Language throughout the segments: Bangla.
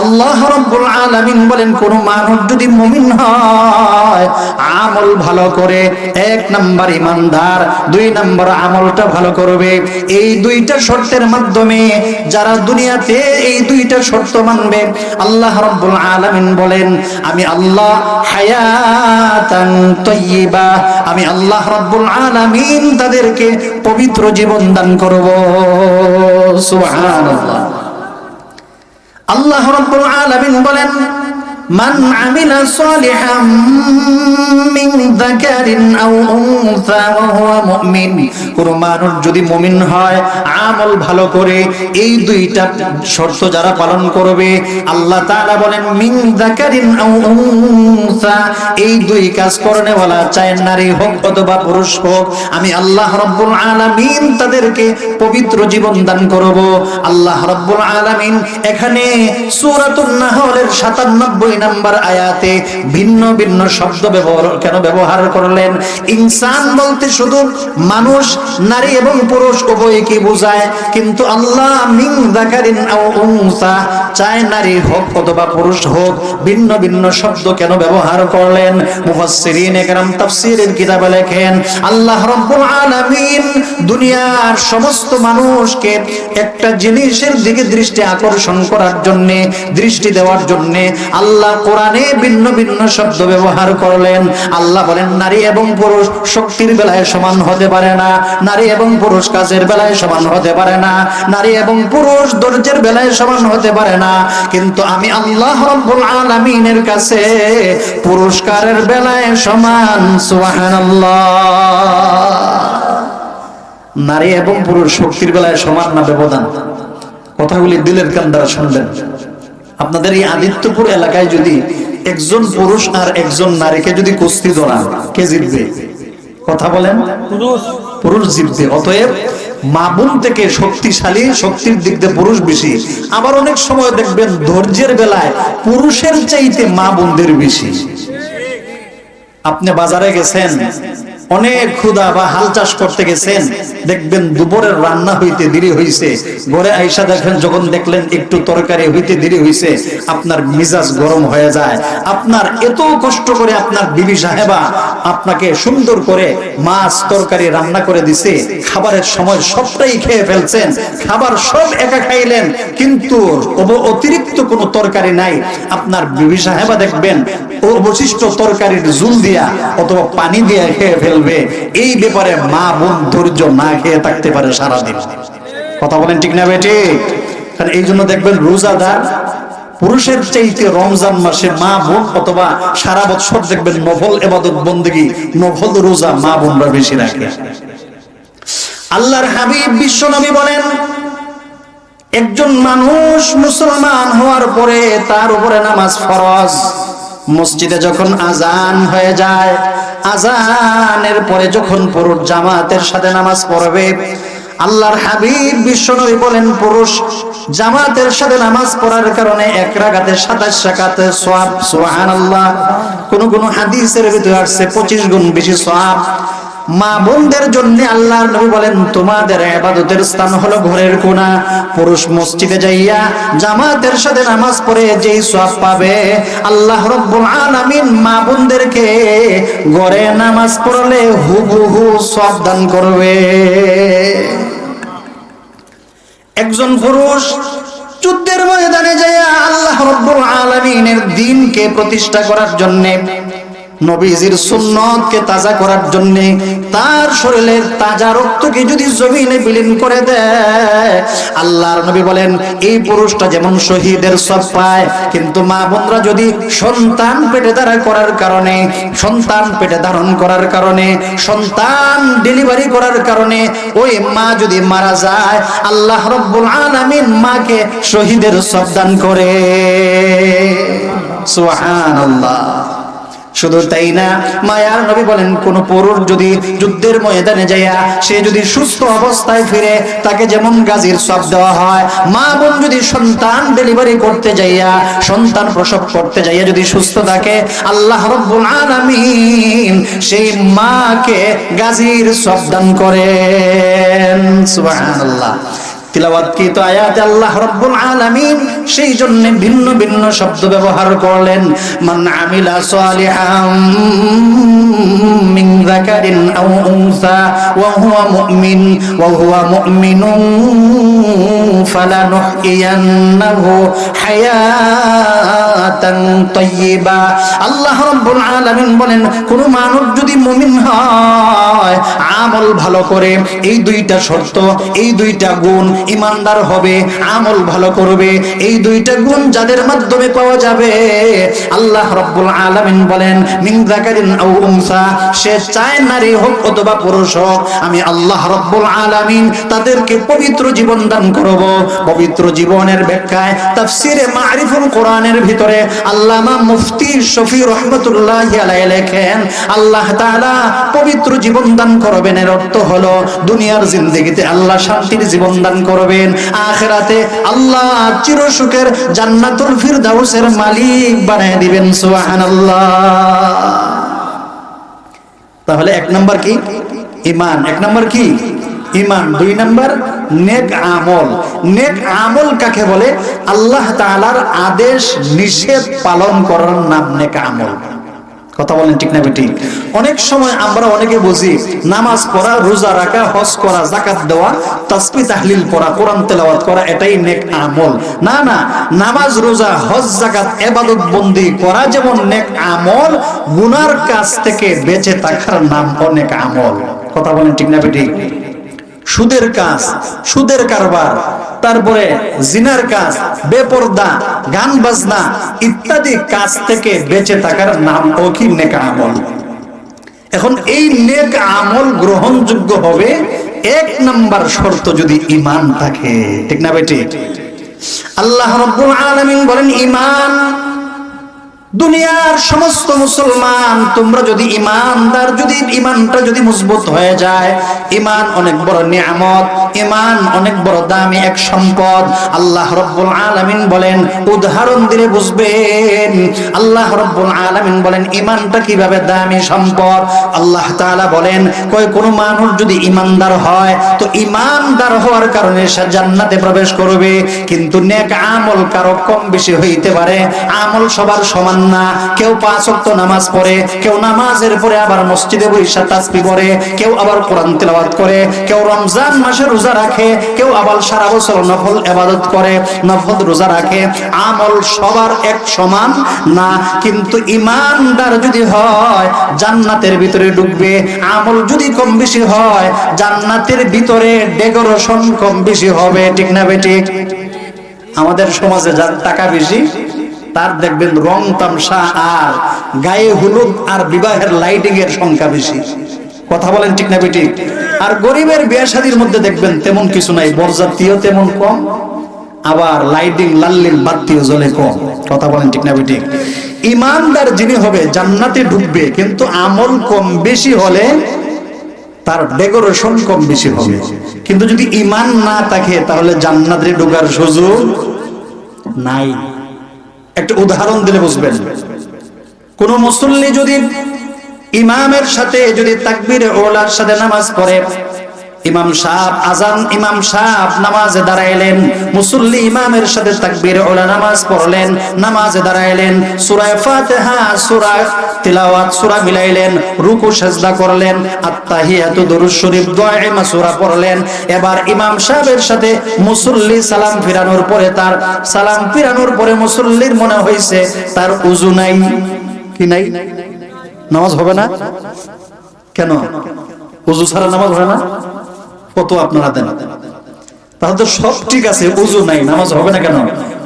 আল্লাহ রব্বুল আলামিন বলেন, কোন মানুষ যদি মুমিন হয়, আমল ভালো করে, এক নাম্বার ইমানদার, দুই নাম্বার আমলটা ভালো করবে। এই দুইটা শর্তের মাধ্যমে যারা দুনিয়াতে এই দুইটা শর্ত মানবে, আল্লাহ রব্বুল আলামিন বলেন, আমি আল্লাহ হায়াতান তয়্যিবা আমি আল্লাহ রব্বুল আলামিন তাদেরকে পবিত্র জীবন দান করব। সুবহানাল্লাহ। আল্লাহ রব্বুল আলামিন বলেন আমিলা সালিহাম মিন যাকারিন আও উনসা ওয়া হুয়া মুমিন। কোন মানুষ যদি মুমিন হয়, আমল ভালো করে এই দুইটা শর্ত যারা পালন করবে, আল্লাহ তাআলা বলেন, মিন যাকারিন আও উনসা এই দুই কাজ করনে ওয়ালা চায় নারী হোক অথবা পুরুষ হোক, আমি আল্লাহ রাব্বুল আলামিন তাদেরকে পবিত্র জীবন দান করব। আল্লাহ রাব্বুল আলামিন এখানে সূরাতুন নাহলের 97 নাম্বার আয়াতে ভিন্ন ভিন্ন শব্দ ব্যবহার কেন ব্যবহার করলেন? ইনসান বলতে শুধু মানুষ, নারী এবং পুরুষ উভয়কে বোঝায়? কিন্তু আল্লাহ মিন যাকারিন আও উনসা চায় নারী হোক অথবা পুরুষ হোক, ভিন্ন ভিন্ন শব্দ কেন ব্যবহার করলেন? মুফাসসিরিন একরাম তাফসীরের কিতাবে লেখেন, আল্লাহ রাব্বুল আলামিন দুনিয়ার সমস্ত মানুষকে একটা জিনিসের দিকে দৃষ্টি আকর্ষণ করার জন্য, দৃষ্টি দেওয়ার জন্য আল্লাহ কোরআনে ভিন্ন ভিন্ন শব্দ ব্যবহার করলেন। আল্লাহ বলেন, নারী এবং পুরুষ শক্তির বেলায় সমান হতে পারে না। নারী এবং পুরুষ কাজের বেলায় সমান হতে পারে না। নারী এবং পুরুষ ধৈর্যের বেলায় সমান হতে পারে না। কিন্তু আমি আল্লাহ রব্বুল আলামিনের কাছে পুরস্কারের বেলায় সমান, সুবহানাল্লাহ। নারী এবং পুরুষ শক্তির বেলায় সমান না ব্যবধান? কথাগুলি দিলের কান দ্বারা শুনবেন আপনাদের এই আদিত্যপুর এলাকায় যদি একজন পুরুষ আর একজন নারীকে যদি কুস্তি ধরান কে জিতবে? কথা বলেন। পুরুষ। জিতবে। অতএব মা বোন থেকে শক্তিশালী শক্তির দিক দিয়ে পুরুষ বেশি। আবার অনেক সময় দেখবেন ধৈর্যের বেলায় পুরুষের চাইতে মা বোনদের বেশি। আপনি বাজারে গেছেন অনেক ক্ষুদা বা হাল চাষ করতে গেছেন, দেখবেন দুপুরের রান্না হইতে দেরি হইছে। ঘরে আইসা দেখেন, যখন দেখলেন একটু তরকারি হইতে দেরি হইছে, আপনার মিজাজ গরম হয়ে যায়। আপনার এত কষ্ট করে আপনার বিবি সাহেবা আপনাকে সুন্দর করে মাছ তরকারি রান্না করে দিছে, খাবারের সময় সবটাই খেয়ে ফেলছেন, খাবার সব একা খাইলেন, কিন্তু অতিরিক্ত কোনো তরকারি নাই। আপনার বিবি সাহেবা দেখবেন অবশিষ্ট তরকারির জুল দিয়া অথবা পানি দিয়ে খেয়ে ফেলবে এই ব্যাপারে মা বোন ধৈর্য না খেয়ে থাকতে পারে সারাদিন। কথা বলেন ঠিক না বেটি কারণ এই জন্য দেখবেন রোজাদার পুরুষের চাইতে রমজান মাসে মা বোন অথবা সারা বছর দেখবেন নফল এবাদত বন্দেগী, নফল রোজা মা বোনরা বেশি রাখে। আল্লাহর হাবিব বিশ্বনবী বলেন, একজন মানুষ মুসলমান হওয়ার পরে তার উপরে নামাজ ফরজ। মসজিদে যখন আজান হয়ে যায়, আজানের পরে যখন পুরুষ জামাতের সাথে নামাজ পড়বে, আল্লাহর হাবিব বিশ্বনবী বলেন, পুরুষ জামাতের সাথে নামাজ পড়ার কারণে এক রাগাতে সাতাশ রাকাতে সোয়াব সোহান আল্লাহ কোন কোন হাদিসের ভিতরে আসছে পঁচিশ গুণ বেশি সোয়াব। মা বোনদের জন্য আল্লাহর নবী বলেন, তোমাদের ইবাদতের স্থান হলো ঘরের কোণা পুরুষ মসজিদে যাইয়া জামাতের সাথে নামাজ পড়ে যেই সওয়াব পাবে, আল্লাহ রব্বুল আলামিন মা বোনদেরকে ঘরে নামাজ পড়লে হুবহু সওয়াব দান করবে। একজন পুরুষ যুদ্ধের ময়দানে যাইয়া আল্লাহ রব্বুল আলামিনের দ্বীনকে প্রতিষ্ঠা করার জন্যে নবীজির সুন্নতকে তাজা করার জন্য তার শরীরের তাজা রক্তকে যদি জমিনে বিলীন করে দেয়, আল্লাহর নবী বলেন, এই পুরুষটা যেমন শহীদের সব পায়, কিন্তু মা বোনরা যদি সন্তান পেটে ধারা করার কারণে, সন্তান পেটে ধারণ করার কারণে, সন্তান ডেলিভারি করার কারণে ওই মা যদি মারা যায়, আল্লাহ রব্বুল আলামিন মাকে শহীদের সব দান করে। সুবহানাল্লাহ। শুধু তাই না, মায়ার নবী বলেন, কোন পুরুষ যদি যুদ্ধের ময়দানে যাইয়া সে যদি সুস্থ অবস্থায় ফিরে, তাকে যেমন গাজীর সব দেওয়া হয়, মা বোন যদি সন্তান ডেলিভারি করতে যাইয়া, সন্তান প্রসব করতে যাইয়া যদি সুস্থ থাকে, আল্লাহ রব্বুল আলামিন সেই মাকে গাজীর সব দান করেন। সুবহানাল্লাহ। তিলাওয়াতকৃত আয়াত? আল্লাহ রব্বুল আলামিন সেই জন্য ভিন্ন ভিন্ন শব্দ ব্যবহার করলেন। মান আমিলা সালিহাম মিন যাকারিন আও উনসা ওয়া হুয়া মুমিন ওয়া হুয়া মুমিনুন ফালানুহইয়ান্নাহু আল্লাহ রাব্বুল আলামিন বলেন, কোন যদি মুমিন হয়, আমল ভালো করে, এই দুইটা শর্ত, এই দুইটা গুণ ইমানদার হবে, আমল ভালো করবে, এই দুইটা গুণ যাদের মাধ্যমে পাওয়া যাবে। আল্লাহ রব্বুল আলামিন বলেন আও সে চায় নারী হোক অথবা পুরুষ হোক, আমি আল্লাহ রব্বুল আলামিন তাদেরকে পবিত্র জীবন দান করব। পবিত্র জীবনের ব্যাখ্যায়, তাফসিরে মারিফুল কোরআনের ভিতরে আল্লামা মুফতি শফি রহমতুল্লাহ আলাইহি লেখেন, আল্লাহ তাআলা পবিত্র জীবন দান করবেন। এর অর্থ হলো দুনিয়ার জিন্দগিতে আল্লাহ শান্তির জীবন দান করবেন। আখেরাতে আল্লাহ চির সুখের জান্নাতুল ফিরদাউসের মালিক বানিয়ে দিবেন, সুবহানাল্লাহ। তাহলে এক নাম্বার কি? ইমান এক নাম্বার কি? ইমান দুই নাম্বার নেক আমল। নেক আমল কাকে বলে? আল্লাহ তাআলার আদেশ নিষেধ পালন করার নাম নেক আমল। কথা বলেন ঠিক না বেটি অনেক সময় আমরা অনেকে বুঝি, নামাজ পড়া, রোজা রাখা, হজ করা জাকাত দেওয়া, তাসবিহ, তাহলিল পড়া, কোরআন তেলাওয়াত করা, এটাই নেক আমল। না না, নামাজ, রোজা, হজ জাকাত ইবাদত বন্দি করা যেমন নেক আমল, গুনার কাছ থেকে বেঁচে থাকার নাম অনেক আমল। কথা বলেন ঠিক না বেটি সুদের কাজ, সুদের কারবার, তারপরে জিনার কাজ, বেপরদা গান বাজনা ইত্যাদি কাজ থেকে বেঁচে থাকার নাম ও কি নেক আমল। এখন এই নেক আমল গ্রহণযোগ্য হবে এক নাম্বার শর্ত যদি ইমান থাকে। ঠিক না বেটি? আল্লাহ রাব্বুল আলামিন বলেন ইমান দুনিয়ার সমস্ত মুসলমান, তোমরা যদি ইমানদার, যদি ইমানটা যদি মজবুত হয়ে যায়, ইমান অনেক বড় নিয়ামত, ইমান অনেক বড় দামি এক সম্পদ। আল্লাহ রব্বুল আলামিন বলেন, উদাহরণ দিলে বুঝবেন। আল্লাহ রব্বুল আলামিন বলেন, ইমানটা কীভাবে দামি সম্পদ? আল্লাহ তাআলা বলেন, কয় কোন মানুষ যদি ইমানদার হয়, তো ইমানদার হওয়ার কারণে সে জান্নাতে প্রবেশ করবে। কিন্তু নেক আমল কারও কম বেশি হইতে পারে। আমল সবার সমান না। কেউ পাঁচ ওয়াক্ত নামাজ পড়ে, কেউ নামাজের পরে আবার মসজিদে বৈশা তাসবি পড়ে, কেউ আবার কোরআন তেলাওয়াত করে, কেউ রমজান মাসে রোজা রাখে, কেউ আবার সারা বছর নফল ইবাদত করে, নফল রোজা রাখে। আমল সবার এক সমান না, কিন্তু ইমানদার যদি হয়, জান্নাতের ভিতরে ঢুকবে। আমল যদি কম বেশি হয়, জান্নাতের ভিতরে ডেকোরেশন কম বেশি হবে। ঠিক না বেঠিক আমাদের সমাজে যার টাকা বেশি তার দেখবেন রং তামসা আর গায়ে হলুদ আর বিবাহের লাইটিং এর সংখ্যা বেশি। কথা বলেন ঠিক না বেটি আর গরিবের বিয়ে শাদির মধ্যে দেখবেন তেমন কিছু নাই বরজাতীয় তেমন কম, আবার লাইটিং লাল্লিল বাত্তিও জ্বলে কম। কথা বলেন ঠিক না বেটি ইমানদার যিনি হবে, জান্নাতে ঢুকবে, কিন্তু আমল কম বেশি হলে তার ডেকোরেশন কম বেশি হবে। কিন্তু যদি ইমান না থাকে, তাহলে জান্নাতে ঢোকার সুযোগ নাই। একটা উদাহরণ দিলে বুঝবেন। কোন মুসল্লি যদি ইমামের সাথে, যদি তাকবির ওলার সাথে নামাজ পড়ে ইমাম সাহেব আজান, ইমাম সাহেব নামাজে দাঁড়াইলেন, মুসল্লি ইমামের সাথে তাকবীর ওলা নামাজ পড়লেন, নামাজে দাঁড়াইলেন সূরা ফাতিহা সূরা তিলাওয়াত, সূরা মিলাইলেন, রুকু, সাজদা করলেন, আত্তাহিয়াতু দরুদ শরীফ দোয়া মাসুরা পড়লেন। এবার ইমাম সাহেবের সাথে মুসল্লি সালাম ফিরানোর পরে তার সালাম ফিরানোর পরে মুসল্লির মনে হয়েছে তার উজু নাই। কি নাই? নামাজ হবে না? কেন? উজু ছাড়া নামাজ হয় না? কত আপনারা দেন? তাহলে তো সব ঠিক আছে উজু নাই নামাজ হবে না কেন?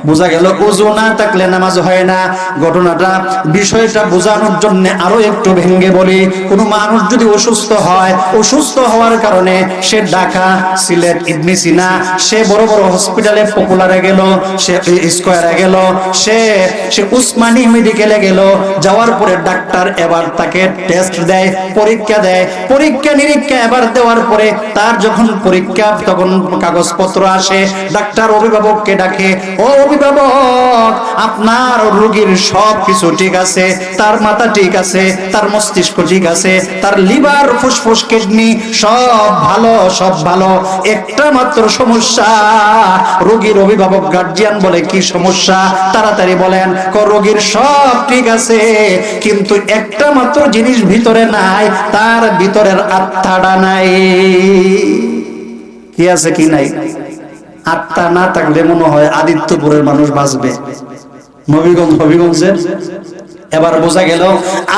বোঝা গেল উজু না থাকলে নামাজ হয় না। ঘটনাটা, বিষয়টা বোঝানোর জন্য আরও একটু ভেঙ্গে বলি। কোন মানুষ যদি অসুস্থ হয়, অসুস্থ হওয়ার কারণে সে ঢাকা, সিলেট, ইবনি সিনা, সে বড় বড় হসপিটালে পপুলারে গেল, সে স্কোয়ারে গেল, সে সে উসমানী মেডিকেলে গেল। যাওয়ার পরে ডাক্তার এবার তাকে টেস্ট দেয়, পরীক্ষা দেয়। পরীক্ষা, নিরীক্ষা এবার দেওয়ার পরে তার যখন পরীক্ষা, তখন কাগজপত্র আসে। ডাক্তার অভিভাবককে ডাকে, ও অভিভাবক, আপনার রোগীর সব কিছু ঠিক আছে, তার মাথা ঠিক আছে, তার মস্তিষ্ক ঠিক আছে, তার লিভার, ফুসফুস, কিডনি, সব ভালো সব ভালো। একটা মাত্র সমস্যা, রোগীর অভিভাবক গার্জিয়ান বলে, কি সমস্যা? তাড়াতাড়ি বলেন, ক, রোগীর সব ঠিক আছে, কিন্তু একটা মাত্র জিনিস ভিতরে নাই, তার ভিতরের আত্মাটা নাই। কি আছে, কি নাই? আত্মা না থাকলে মনে হয় আদিত্যপুরের মানুষ বাঁচবে। নবীগঞ্জ হবিগঞ্জের এবার বোঝা গেল,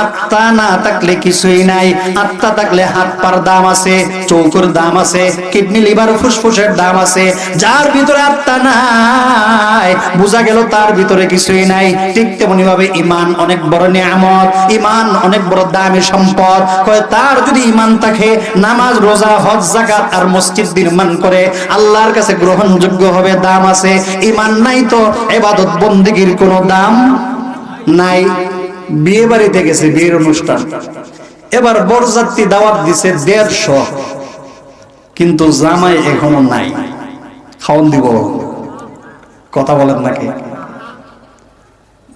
আত্মা না থাকলে কিছুই নাই। আত্মা থাকলে হাত পার দাম আছে, চৌকুর দাম আছে, কিডনি, লিভার, ফুসফুসের দাম আছে। যার ভিতরে আত্মা নাই, বোঝা গেল তার ভিতরে কিছুই নাই। ঠিক তেমনি ভাবে ইমান অনেক বড় নিয়ামত, ইমান অনেক বড় দামি সম্পদ। কয়, তার যদি ইমান থাকে, নামাজ, রোজা, হজ জাকাত আর মসজিদ নির্মাণ করে, আল্লাহর কাছে গ্রহণযোগ্য হবে দাম আছে। ইমান নাই তো, এবাদত বন্দিগির কোনো দাম নাই। বিয়ে বাড়িতে গেছে, বিয়ের অনুষ্ঠান। এবার বরযাত্রী দাওয়াত দিছে দেড়শো। কিন্তু জামাই এখনও নাই। খাওয়ান দিব। কথা বলেন নাকি?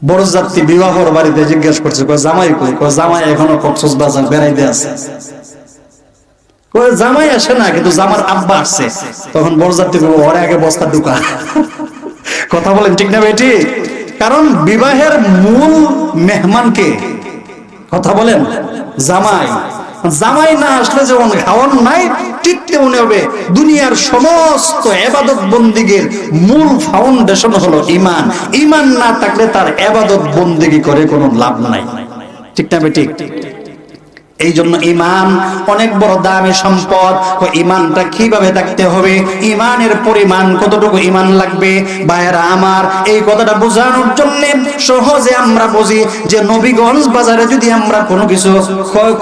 বরযাত্রী বিবাহর বাড়িতে জিজ্ঞেস করছে জামাই কই? জামাই এখনও কক্সস বাজার বেড়াইতে আছে। জামাই আসে না, কিন্তু জামার আব্বা আসছে। তখন বরযাত্রী ওরে আগে বস্তা ঢুকা কথা বলেন ঠিক না বেটি কারণ বিবাহের মূল মেহমানকে কথা বলেন, জামাই। জামাই না আসলে যেমন খাওয়ান নাই, ঠিক তেমনি হবে। দুনিয়ার সমস্ত এবাদত বন্দিগের মূল ফাউন্ডেশন হলো ইমান ইমান না থাকলে তার এবাদত বন্দিগি করে কোনো লাভ নাই। ঠিক না ঠিক? এই জন্য ইমান অনেক বড় দামি সম্পদ। ইমানটা কীভাবে থাকতে হবে? ইমানের পরিমাণ কতটুকু ইমান লাগবে? ভাইয়েরা আমার, এই কথাটা বোঝানোর জন্য সহজে আমরা বুঝি যে নবীগঞ্জ বাজারে যদি আমরা কোনো কিছু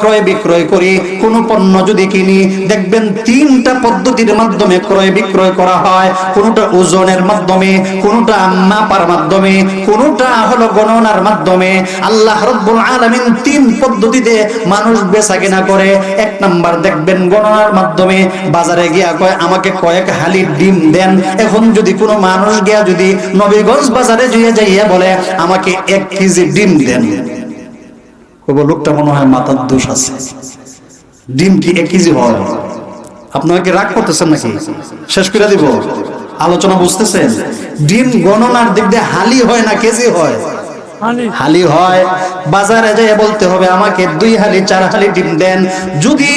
ক্রয়, বিক্রয় করি, কোনো পণ্য যদি কিনি, দেখবেন তিনটা পদ্ধতির মাধ্যমে ক্রয়, বিক্রয় করা হয়। কোনোটা ওজনের মাধ্যমে, কোনোটা মাপার মাধ্যমে, কোনোটা হলো গণনার মাধ্যমে। আল্লাহ রব্বুল আলামিন তিন পদ্ধতিতে মানুষ বেচা কেনা করে এক নাম্বার দেখবেন গণনার মাধ্যমে বাজারে গিয়া কয়, আমাকে কয়েক হালি ডিম দেন। এখন যদি কোনো মানুষ গিয়া যদি নবীগঞ্জ বাজারে জুয়ে যাইয়া বলে, আমাকে এক কেজি ডিম দেন। লোকটা মনে হয় মাথার দোষ আছে। ডিম কি এক কেজি হয়? আপনারা কি রাগ করতেছেন নাকি? শেষ করে দিব। আলোচনা বুঝতেছেন? ডিম গণনার দিক দিয়ে হালি হয় না, কেজি হয়? হালি। হয়। বাজারে যেয়ে বলতে হবে, আমাকে দুই হালি, চার হালি ডিম দেন। যদি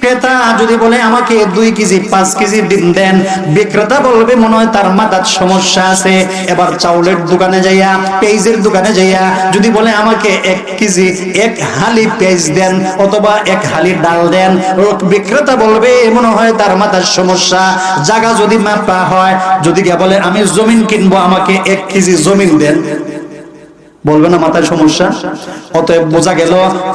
ক্রেতা যদি বলে, আমাকে দুই কেজি, পাঁচ কেজি ডিম দেন। বিক্রেতা বলবে, মনে হয় তার মাথার সমস্যা আছে। এবার চাউলের দোকানে যাইয়া, পেঁয়াজের দোকানে যাইয়া যদি বলে, আমাকে এক কেজি, এক হালি পেঁয়াজ দেন অথবা এক হালি ডাল দেন। বিক্রেতা বলবে, মনে হয় তার মাথার সমস্যা। জায়গা যদি মাপা হয়, যদি বলে, আমি জমিন কিনবো, আমাকে এক কেজি জমিন দেন। বলবে না মাথায় সমস্যা? অতএব বোঝা গেল,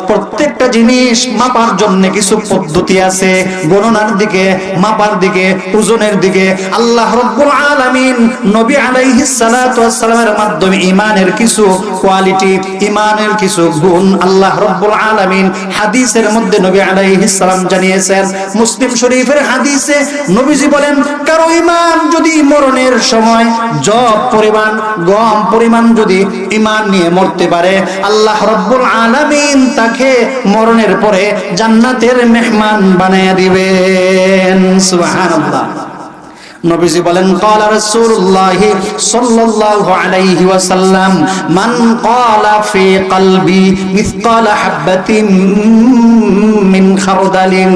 প্রত্যেকটা জিনিস মাপার জন্য কিছু পদ্ধতি আছে। গণনার দিকে, মাপার দিকে, ওজনের দিকে। আল্লাহ রব্বুল আলামিন নবী আলাইহিস সালাতু ওয়াসসালামের মাধ্যমে ঈমানের কিছু কোয়ালিটি, ঈমানের কিছু গুণ আল্লাহ রব্বুল আলামিন হাদিসের মধ্যে নবী আলাইহিস সালাম জানিয়েছেন। মুসলিম শরীফের হাদিসে নবীজি বলেন, কারও ইমান যদি মরণের সময়, জব পরিমাণ, গম পরিমাণ যদি ইমান নিয়ে মরতে পারে। আল্লাহ রব্বুল আলামিন তাকে মরণের পরে জান্নাতের মেহমান বানিয়ে দিবেন। সুবহানাল্লাহ। নবীজি বলেন ক্বালা রাসূলুল্লাহ সাল্লাল্লাহু আলাইহি ওয়াসাল্লাম, মান ক্বালা ফি কলবি মিসকালা হাববাতিন মিন খারদালিন,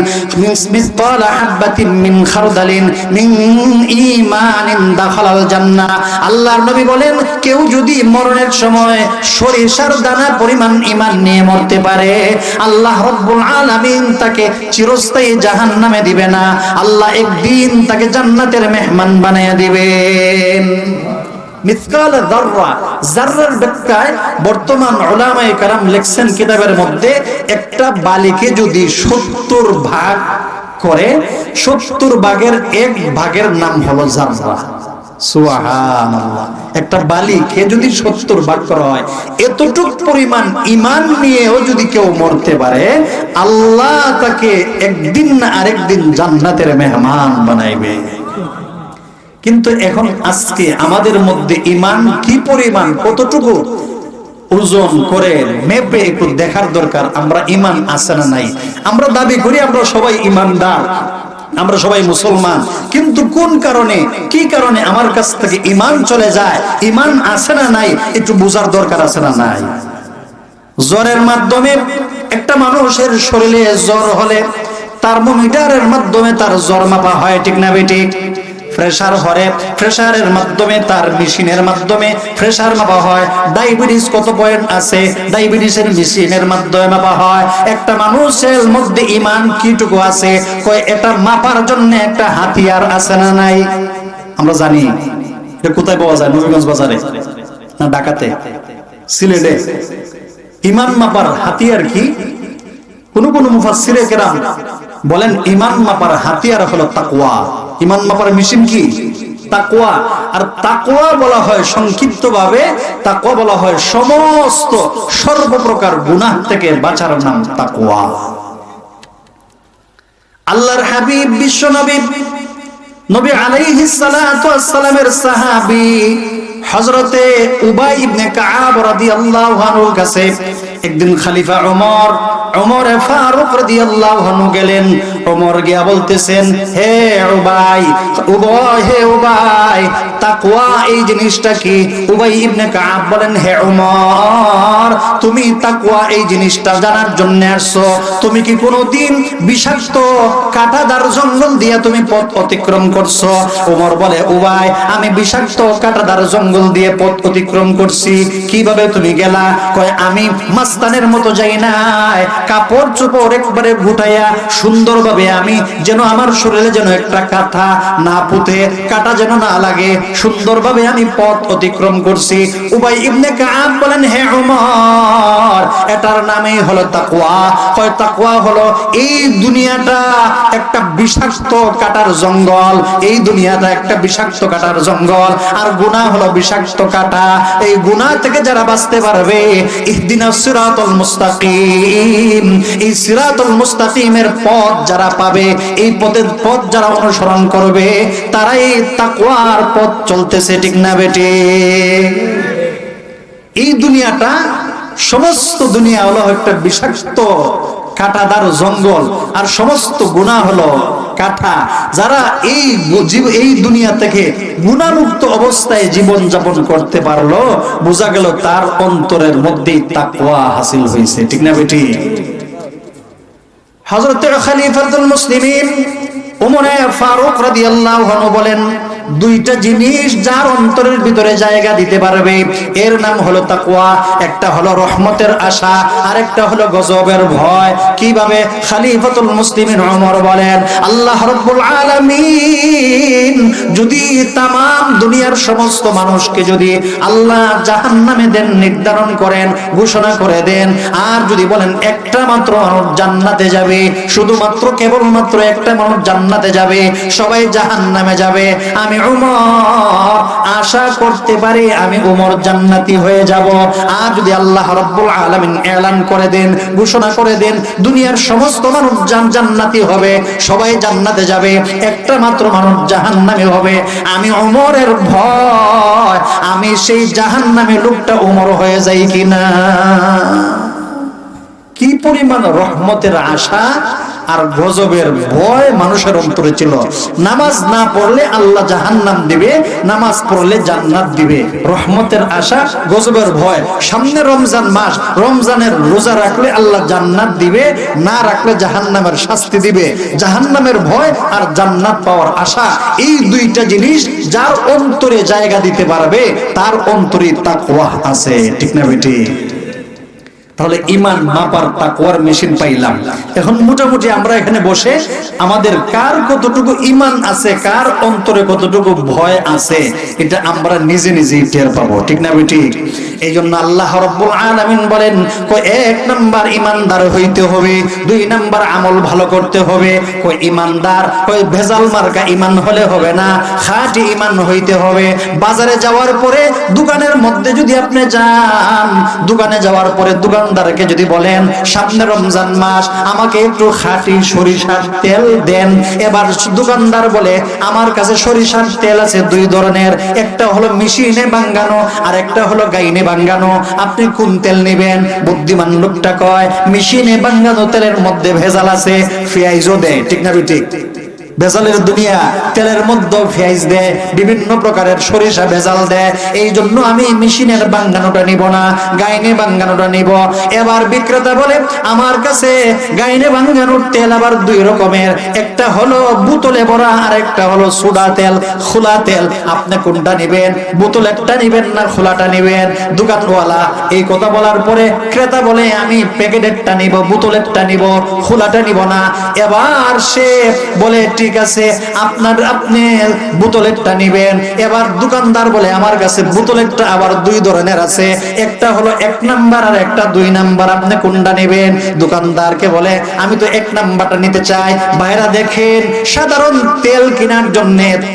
মিসকালা হাববাতিন মিন খারদালিন মিন ঈমানিন দাখালাল জান্নাহ। আল্লাহর নবী বলেন, কেউ যদি মরণের সময় সরিষার দানা পরিমাণ ঈমান নিয়ে মরতে পারে, আল্লাহ রব্বুল আলামিন তাকে চিরস্থায়ী জাহান্নামে দিবে না। আল্লাহ একদিন তাকে জান্নাতের মেহমান বানিয়ে দিবেন। একটা বালিকে যদি 70 ভাগ করে 70 ভাগের এক ভাগের নাম হলো যাররা। সুবহানাল্লাহ। একটা বালিকে যদি 70 ভাগ করা হয়, এতটুক পরিমাণ ঈমান নিয়েও যদি কেউ মরতে পারে, আল্লাহ তাকে একদিন না আরেকদিন জান্নাতের মেহমান বানাইবে। কিন্তু এখন আজকে আমাদের মধ্যে ইমান কি পরিমাণ, কতটুকু? ওজন করে মেপে একটু দেখার দরকার, আমরা ইমান আছে না নাই? আমরা দাবি করি আমরা সবাই ইমানদার আমরা সবাই মুসলমান, কিন্তু কোন কারণে, কি কারণে আমার কাছ থেকে ইমান চলে যায় ইমান আছে না নাই, একটু বোঝার দরকার আছে না নাই? জ্বরের মাধ্যমে একটা মানুষের শরীরে জ্বর হলে তার থার্মোমিটারের মাধ্যমে তার জ্বর মাপা হয়, ঠিক না বেঠিক প্রেসার হরে প্রেসারের মাধ্যমে, তার মেশিনের মাধ্যমে প্রেসার মাপা হয়। ডায়াবেটিস কত পয়েন্ট আছে? ডায়াবেটিসের মেশিনের মাধ্যমে মাপা হয়। একটা মানুষের মধ্যে ইমান কিটুকু আছে? কয়, এটা মাপার জন্য একটা হাতিয়ার আছে না নাই? আমরা জানি। এটা কোথায় পাওয়া যায়? নবীগঞ্জ বাজারে? না ঢাকাতে? সিলেটে? ইমান মাপার হাতিয়ার কি? কোন কোন মুফাসসিরে কেরাম বলেন, ইমান মাপার হাতিয়ার হলো তাকওয়া। ইমান মাপার মেশিন কি? তাকওয়া। আর তাকওয়া বলা হয় তাকওয়া বলা হয় সমস্ত সর্বপ্রকার গুনাহ থেকে বাঁচার নাম তাকওয়া। আল্লাহর হাবিব, বিশ্ব নবী নবী আলাইহিস সাহাবী হযরতে উবাই ইবনে রাদিয়াল্লাহু কাছে একদিন খলিফা ওমর ওমর ফারুক রাদিয়াল্লাহু আনহু গেলেন। ওমর গিয়া বলতেছেন, হে উবাই উবাই, হে উবাই, তাকওয়া এই জিনিসটা কি? উবাই ইবনে বলেন, হে ওমর তুমি তাকওয়া এই জিনিসটা জানার জন্য আসছো। তুমি কি কোনোদিন বিষাক্ত কাঁটাদার জঙ্গল দিয়ে তুমি পথ অতিক্রম করছ? ওমর বলে, উবাই, আমি বিষাক্ত কাঁটাদার জঙ্গল দিয়ে পথ অতিক্রম করছি। কীভাবে তুমি গেলা? কয়, আমি মাস্তানের মতো যাই নাই। কাপড় চোপড় একবারে গুটাইয়া সুন্দরভাবে আমি যেন আমার শরীরে যেন একটা কাঁথা না পুঁতে, কাটা যেন না লাগে, সুন্দরভাবে আমি পথ অতিক্রম করছি। উবাই ইবনে কাআব বলেন, হে উমর, এটার নামই হলো তাকওয়া। কয়, তাকওয়া হলো এই দুনিয়াটা একটা বিষাক্ত কাটার জঙ্গল। এই দুনিয়াটা একটা বিষাক্ত কাটার জঙ্গল। আর গুনাহ হলো বিষাক্ত কাটা, এই গুনাহ থেকে যারা বাঁচতে পারবে সিরাতাল মুস্তাকিম। এই মুস্তাকিমের পথ যারা পাবে, এই পথের পথ যারা অনুসরণ করবে, তারাই তাকওয়ার পথ চলতেছে, ঠিক না বেটে? এই দুনিয়াটা, সমস্ত দুনিয়া হলো একটা বিষাক্ত কাটাদার জঙ্গল। আর সমস্ত গুণা হলো কাঠা যারা এই এই দুনিয়া থেকে গুণামুক্ত অবস্থায় জীবন যাপন করতে পারল, বোঝা গেল তার অন্তরের মধ্যেই তাকওয়া হাসিল হয়েছে। ঠিক না বেটি? হযরত খলিফাতুল মুসলিমিন উমরে ফারুক রাদিয়াল্লাহু আনহু বলেন দুইটা জিনিস যার অন্তরের ভিতরে জায়গা দিতে পারবে। এর নাম হলো তাকওয়া, একটা হলো রহমতের আশা, আরেকটা হলো গজবের ভয়। কীভাবে? খলিফাতুল মুসলিমিন ওমর বলেন, আল্লাহ রাব্বুল আলামিন যদি তামাম দুনিয়ার সমস্ত মানুষকে যদি আল্লাহ জাহান্নামে দেন, নির্ধারণ করেন, ঘোষণা করে দেন, আর যদি বলেন একটা মাত্র মানুষ জান্নাতে যাবে, শুধুমাত্র কেবলমাত্র একটা মানুষ জান্নাতে যাবে, সবাই জাহান্নামে যাবে, আমি উমর। আশা করতে পারি আমি উমর জান্নাতি হয়ে যাব। আর যদি আল্লাহ রাব্বুল আলামিন এলান করে দেন, ঘোষণা করে দেন, দুনিয়ার সমস্ত মানুষ জান্নাতি হবে, সবাই জান্নাতে যাবে, একটা মাত্র মানুষ জাহান্নামে হবে। আমি উমরের ভয়, আমি সেই জাহান্নামে লোকটা উমর হয়ে যাই কিনা? কি পরিমাণ রহমতের আশা? আর গজবের ভয় মানুষের অন্তরে ছিল। নামাজ না পড়লে আল্লাহ জাহান্নাম দিবে, নামাজ পড়লে জান্নাত দিবে। রহমতের আশা, গজবের ভয়। সামনে রমজান মাস, রমজানের রোজা রাখলে আল্লাহ জান্নাত দিবে, না রাখলে জাহান্নামের শাস্তি দিবে। জাহান্নামের ভয় আর জান্নাত পাওয়ার আশা, এই দুইটা জিনিস যার অন্তরে জায়গা দিতে পারবে, তার অন্তরে তাকওয়া আছে। ঠিক না বেটি? তাহলে ইমান মাপার তাকওয়ার মেশিন পাইলাম। এখন মোটামুটি আমরা এখানে বসে আমাদের কার কতটুকু ইমান আছে, কার অন্তরে কতটুকু ভয় আছে, এটা আমরা নিজে নিজেই টের পাবো। ঠিক না বেটি? এই জন্য আল্লাহ রব্বুল আলামিন বলেন কই এক নাম্বার ইমানদার হইতে হবে, দুই নাম্বার আমল ভালো করতে হবে কই ইমানদার কই ভেজাল মার্কা ইমান হলে হবে না, খাঁটি ইমান হইতে হবে। বাজারে যাওয়ার পরে দোকানের মধ্যে যদি আপনি যান, দোকানে যাওয়ার পরে দোকান দোকানদারকে যদি বলেন, সামনে রমজান মাস, আমাকে একটু খাঁটি সরিষার তেল দেন। এবার দোকানদার বলে, আমার কাছে সরিষার তেল আছে দুই ধরনের, একটা হলো মেশিনে বাঙ্গানো, আর একটা হলো গাইনে বাঙ্গানো। আপনি কোন তেল নেবেন? বুদ্ধিমান লোকটা কয়, মেশিনে বাঙ্গানো তেলের মধ্যে ভেজাল আছে, ফিয়াইজও দেয়। ঠিক না, ঠিক? ভেজালের দুনিয়া, তেলের মধ্যে পেঁয়াজ দেয় বিভিন্ন প্রকারের সরিষা ভেজাল দেয় এই জন্য আমি মেশিনের বাঙ্গানোটা নিব না, গাইনে বাঙ্গানোটা নিব। এবার বিক্রেতা বলে, আমার কাছে গাইনে বাঙ্গানোর তেল আবার দুই রকমের। একটা হলো বোতলে ভরা, আর একটা হলো সোডা তেল, খোলা তেল। আপনি কোনটা নেবেন? বোতল একটা নেবেন না খোলাটা নেবেন? দোকানওয়ালা এই কথা বলার পরে ক্রেতা বলে, আমি প্যাকেটেরটা নিব, বোতলেরটা নিব, খোলাটা নিব না। এবার সে বলে ঠিক আছে, আপনার আপনি বোতলেরটা নিবেন। এবার দোকানদার বলে, আমার কাছে বোতলেরটা আবার দুই ধরনের আছে। একটা হলো এক নাম্বার আর একটা দুই নাম্বার। আপনি কোনটা নেবেন? দোকানদারকে বলে, আমি তো এক নাম্বারটা নিতে চাই। বাইরা দেখেন, সাধারণ তেল কেনার জন্য